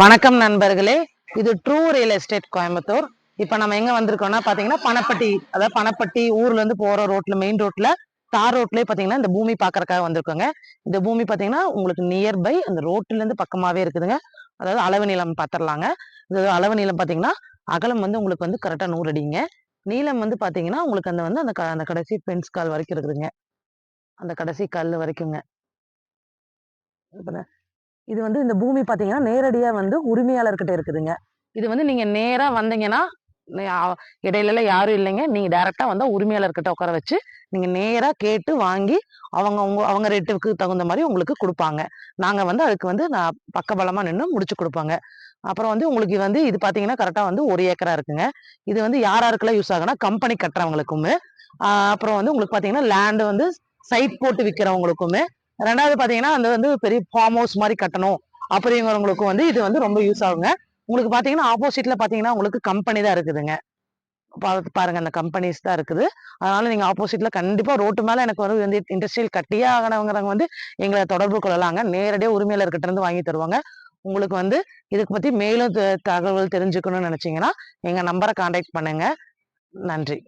வணக்கம் நண்பர்களே. இது ட்ரூ ரியல் எஸ்டேட் கோயம்புத்தூர். இப்ப நம்ம எங்க வந்திருக்கோம்னா பாத்தீங்கன்னா பணப்பட்டி அதாவது பணப்பட்டி ஊர்ல இருந்து போற ரோட்ல மெயின் ரோட்ல தார் ரோட்லயே பாத்தீங்கன்னா இந்த பூமி பாக்குறதுக்காக வந்திருக்கோங்க. இந்த பூமி பாத்தீங்கன்னா உங்களுக்கு நியர்பை அந்த ரோட்ல இருந்து பக்கமாவே இருக்குதுங்க. அதாவது அளவு நீளம் பாத்திரலாங்க. இது அளவு நீளம் பாத்தீங்கன்னா அகலம் வந்து உங்களுக்கு வந்து கரெக்டா நூறு அடிங்க. நீளம் வந்து பாத்தீங்கன்னா உங்களுக்கு அந்த வந்து அந்த க- அந்த கடைசி பென்ஸ் கால் வரைக்கும் இருக்குதுங்க. அந்த கடைசி கல் வரைக்குங்க. இது வந்து இந்த பூமி பார்த்தீங்கன்னா நேரடியாக வந்து உரிமையாளர்கிட்ட இருக்குதுங்க. இது வந்து நீங்கள் நேராக வந்தீங்கன்னா இடையிலலாம் யாரும் இல்லைங்க. நீங்கள் டேரெக்டாக வந்தால் உரிமையாளர்கிட்ட உட்கார வச்சு நீங்கள் நேராக கேட்டு வாங்கி அவங்க உங்க அவங்க ரேட்டுக்கு தகுந்த மாதிரி உங்களுக்கு கொடுப்பாங்க. நாங்கள் வந்து அதுக்கு வந்து நான் பக்கபலமாக நின்று முடிச்சு கொடுப்பாங்க. அப்புறம் வந்து உங்களுக்கு வந்து இது பார்த்தீங்கன்னா கரெக்டாக வந்து ஒரு ஏக்கரா இருக்குங்க. இது வந்து யார் யாருக்கெல்லாம் யூஸ் ஆகுனா கம்பெனி கட்டுறவங்களுக்குமே அப்புறம் வந்து உங்களுக்கு பார்த்தீங்கன்னா லேண்டு வந்து சைட் போட்டு விற்கிறவங்களுக்குமே ரெண்டாவது பார்த்தீங்கன்னா அந்த வந்து பெரிய ஃபார்ம் ஹவுஸ் மாதிரி கட்டணும் அப்படிங்கிறவங்களுக்கும் வந்து இது வந்து ரொம்ப யூஸ் ஆகுங்க. உங்களுக்கு பார்த்தீங்கன்னா ஆப்போசிட்ல பார்த்தீங்கன்னா உங்களுக்கு கம்பெனி தான் இருக்குதுங்க. பார்த்து பாருங்க அந்த கம்பெனிஸ் தான் இருக்குது. அதனால நீங்க ஆப்போசிட்ல கண்டிப்பா ரோட்டு மேல எனக்கு வந்து வந்து இண்டஸ்ட்ரியல் கட்டியே ஆகணவங்கிறவங்க வந்து எங்களை தொடர்பு கொள்ளலாங்க. நேரடியாக உரிமையாளர்கிட்ட இருந்து வாங்கி தருவாங்க. உங்களுக்கு வந்து இதுக்கு பத்தி மேலும் த- தகவல் தெரிஞ்சுக்கணும்னு நினைச்சீங்கன்னா எங்க நம்பரை காண்டாக்ட் பண்ணுங்க. நன்றி.